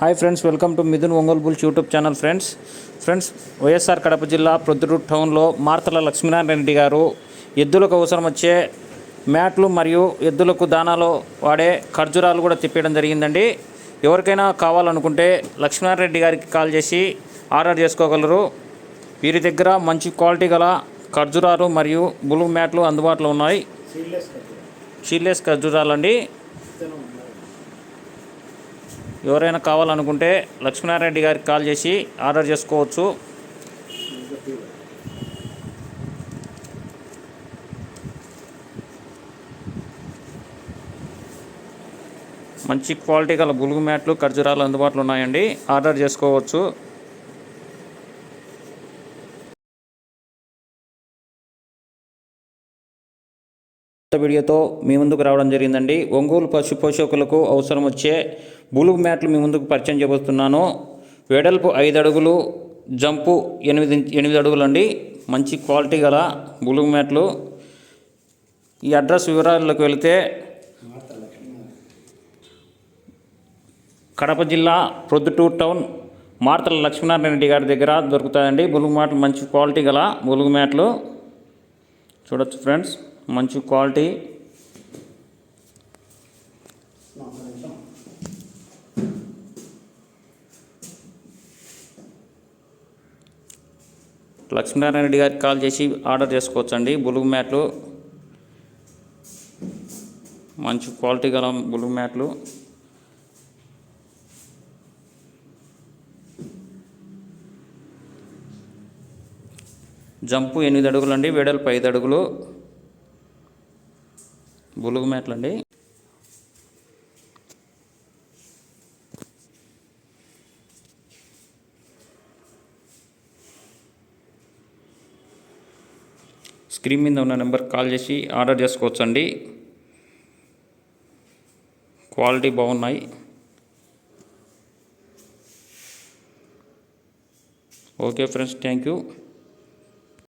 Hi friends welcome to Mithun Ongole bulls YouTube channel friends friends YSR Kadapa జిల్లా ప్రొద్దుటూరు టౌన్లో మార్తల లక్ష్మీనారాయణ రెడ్డి గారు ఎద్దులకు అవసరం వచ్చే మ్యాట్లు మరియు ఎద్దులకు దానాలో వాడే ఖర్జూరాలు కూడా తిప్పేయడం జరిగిందండి. ఎవరికైనా కావాలనుకుంటే లక్ష్మీనారాయణ రెడ్డి గారికి కాల్ చేసి ఆర్డర్ చేసుకోగలరు. వీరి దగ్గర మంచి క్వాలిటీ గల ఖర్జూరాలు మరియు బులుగు మ్యాట్లు అందుబాటులో ఉన్నాయి. షీల్లెస్ ఖర్జూరాలు. అండి ఎవరైనా కావాలనుకుంటే లక్ష్మీనారాయణ రెడ్డి గారికి కాల్ చేసి ఆర్డర్ చేసుకోవచ్చు. మంచి క్వాలిటీ గల గులుగు మ్యాట్లు ఖర్జూరాలు అందుబాటులో ఉన్నాయండి. ఆర్డర్ చేసుకోవచ్చు. కొత్త వీడియోతో మీ ముందుకు రావడం జరిగిందండి. ఒంగోలు పశు పోషకులకు అవసరం వచ్చే బులుగు మ్యాట్లు మీ ముందుకు పరిచయం చేయబోతున్నాను. వెడల్పు ఐదు అడుగులు జంపు ఎనిమిది ఎనిమిది అడుగులు అండి మంచి క్వాలిటీ గల బులుగు మ్యాట్లు. ఈ అడ్రస్ వివరాల్లోకి వెళితే కడప జిల్లా ప్రొద్దుటూరు టౌన్ మార్తల లక్ష్మీనారాయణ రెడ్డి గారి దగ్గర దొరుకుతాయండి. బులుగు మ్యాట్లు మంచి క్వాలిటీ గల బులుగు మ్యాట్లు. చూడొచ్చు ఫ్రెండ్స్. మంచి క్వాలిటీ. లక్ష్మీనారాయణ రెడ్డి గారికి కాల్ చేసి ఆర్డర్ చేసుకోవచ్చండి. బులుగు మ్యాట్లు. మంచి క్వాలిటీ గల బులుగు మ్యాట్లు. జంపు ఎనిమిది అడుగులు అండి వెడల్పు ఐదు అడుగులు. బులుగు మ్యాట్లు అండి స్క్రీన్ మీద ఉన్న నెంబర్ కాల్ చేసి ఆర్డర్ చేసుకోవచ్చండి. క్వాలిటీ బాగున్నాయి. Okay friends thank you.